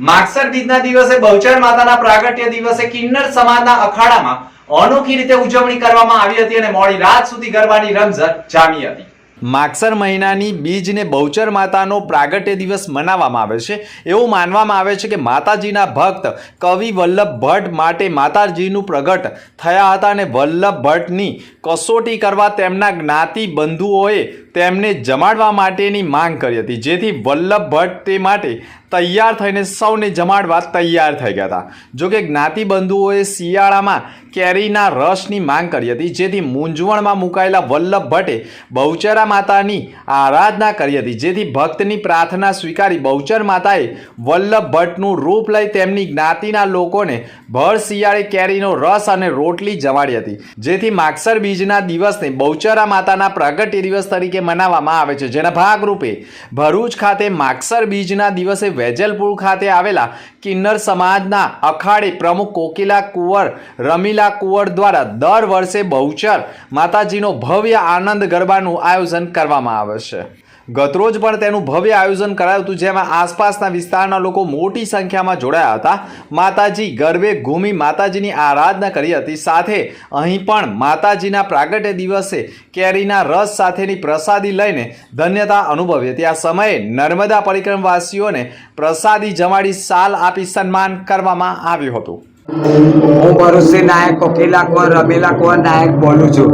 માગસર બીજના દિવસે બહુચર માતાના પ્રાગટ્ય દિવસે કિન્નર સમાજના અખાડામાં અનોખી રીતે ઉજવણી કરવામાં આવી હતી અને મોડી રાત સુધી ગરબાની રમઝટ જામી હતી. માગસર મહિનાની બીજને બહુચર માતાનો પ્રાગટ્ય દિવસ મનાવવામાં આવે છે. એવું માનવામાં આવે છે કે માતાજીના ભક્ત કવિ વલ્લભ ભટ્ટ માટે માતાજીનું પ્રગટ થયા હતા અને વલ્લભ ભટ્ટની કસોટી કરવા તેમના જ્ઞાતિ બંધુઓએ તેમને જમાડવા માટેની માંગ કરી હતી. જેથી વલ્લભ ભટ્ટ તે માટે તૈયાર થઈને સૌને જમાડવા તૈયાર થઈ ગયા હતા. જોકે જ્ઞાતિ બંધુઓએ શિયાળામાં કેરીના રસની માંગ કરી હતી. જેથી મૂંઝવણમાં મુકાયેલા વલ્લભ ભટ્ટે બહુચરા માતાની આરાધના કરી હતી. જેથી ભક્તની પ્રાર્થના સ્વીકારી બહુચર માતાએ વલ્લભ ભટ્ટનું રૂપ લઈ તેમની જ્ઞાતિના લોકોને ભર શિયાળે કેરીનો રસ અને રોટલી જમાડી હતી. જેથી માગસર બીજના દિવસને બહુચરા માતાના પ્રગટ્ય દિવસ તરીકે મનાવવામાં આવે છે. જેના ભાગરૂપે ભરૂચ ખાતે માગસર બીજના દિવસે વેજલપુર ખાતે આવેલા કિન્નર સમાજના અખાડે પ્રમુખ કોકિલા કુંવર, રમીલા કુંવર દ્વારા દર વર્ષે બહુચર માતાજીનો ભવ્ય આનંદ ગરબાનું આયોજન કરવામાં આવે છે. ગતરોજ પણ તેનું ભવ્ય આયોજન કરાયું હતું, જેમાં આસપાસના વિસ્તારના લોકો મોટી સંખ્યામાં જોડાયા હતા. માતાજી ગરબે ઘૂમી માતાજીની આરાધના કરી હતી. સાથે અહીં પણ માતાજીના પ્રાગટ્ય દિવસે કેરીના રસ સાથેની પ્રસાદી લઈને ધન્યતા અનુભવી હતી. આ સમયે નર્મદા પરિક્રમવાસીઓને પ્રસાદી જમાડી સાલ આપી સન્માન કરવામાં આવ્યું હતું. હું ભરૂચથી નાયક કોકિલા કુંવર રમીલા કુંવર નાયક બોલું છું.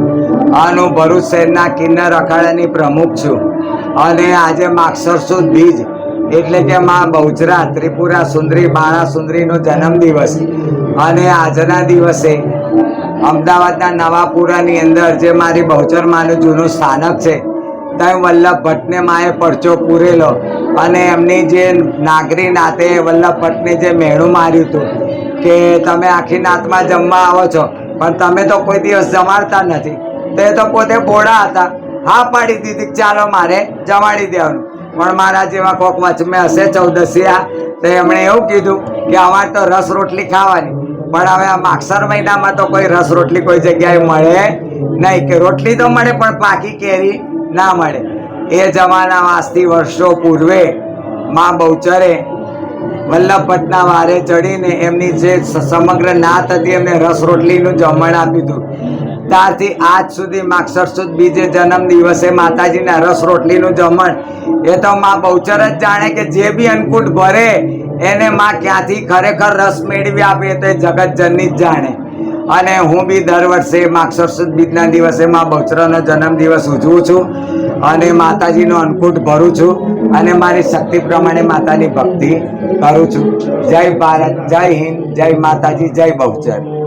અને હું ભરૂચ શહેરના કિન્નર અખાડાની પ્રમુખ છું. અને આજે માગસર બીજ, એટલે કે મા બહુચરા, ત્રિપુરા સુંદરી, બાળા સુંદરીનો જન્મદિવસ. અને આજના દિવસે અમદાવાદના નવાપુરાની અંદર, જે મારી બહુચર માનું જૂનું સ્થાનક છે ત્યાં વલ્લભ ભટ્ટને માએ પરચો પૂરેલો. અને એમની જે નાગરી નાતે વલ્લભ ભટ્ટને જે મેણું માર્યું હતું કે તમે આખી નાતમાં જમવા આવો છો. પણ તમે તો કોઈ દિવસ જમાડતા નથી. તે તો પોતે બોડા હતા. હા પાડી દીધી ચાલો મારે જમાડી દેવાનું. પણ મારા જેવા કોક વચમે હશે ચૌદસિયા તો એમણે એવું કીધું કે અમારે તો રસ રોટલી ખાવાની. પણ હવે આ માગસર મહિનામાં તો કોઈ રસ રોટલી કોઈ જગ્યાએ મળે નહીં કે રોટલી તો મળે પણ પાકી કેરી ના મળે. એ જમાના આજથી વર્ષો પૂર્વે મા બહુચરે વલ્લભ ભટ્ટના વારે ચડીને એમની જે સમગ્ર નાત હતી, એમને રસ રોટલીનું જમણ આપ્યું હતું. ત્યારથી આજ સુધી માક્ષર સુદ બીજે જન્મ દિવસે માતાજીના રસ રોટલીનું જમણ એ તો માં બહુચર જ જાણે કે જે બી અન્નકૂટ ભરે, એને માં ક્યાંથી ખરેખર રસ મેળવી આપે તો એ જગતજનની જ જાણે. અને હું બી દર વર્ષે માગસર સુદ બીજના દિવસે માં બહુચરાનો જન્મદિવસ ઉજવું છું. અને માતાજીનો અન્નકૂટ ભરું છું અને મારી શક્તિ પ્રમાણે માતાની ભક્તિ કરું છું. જય ભારત, જય હિન્દ, જય માતાજી, જય બહુચર.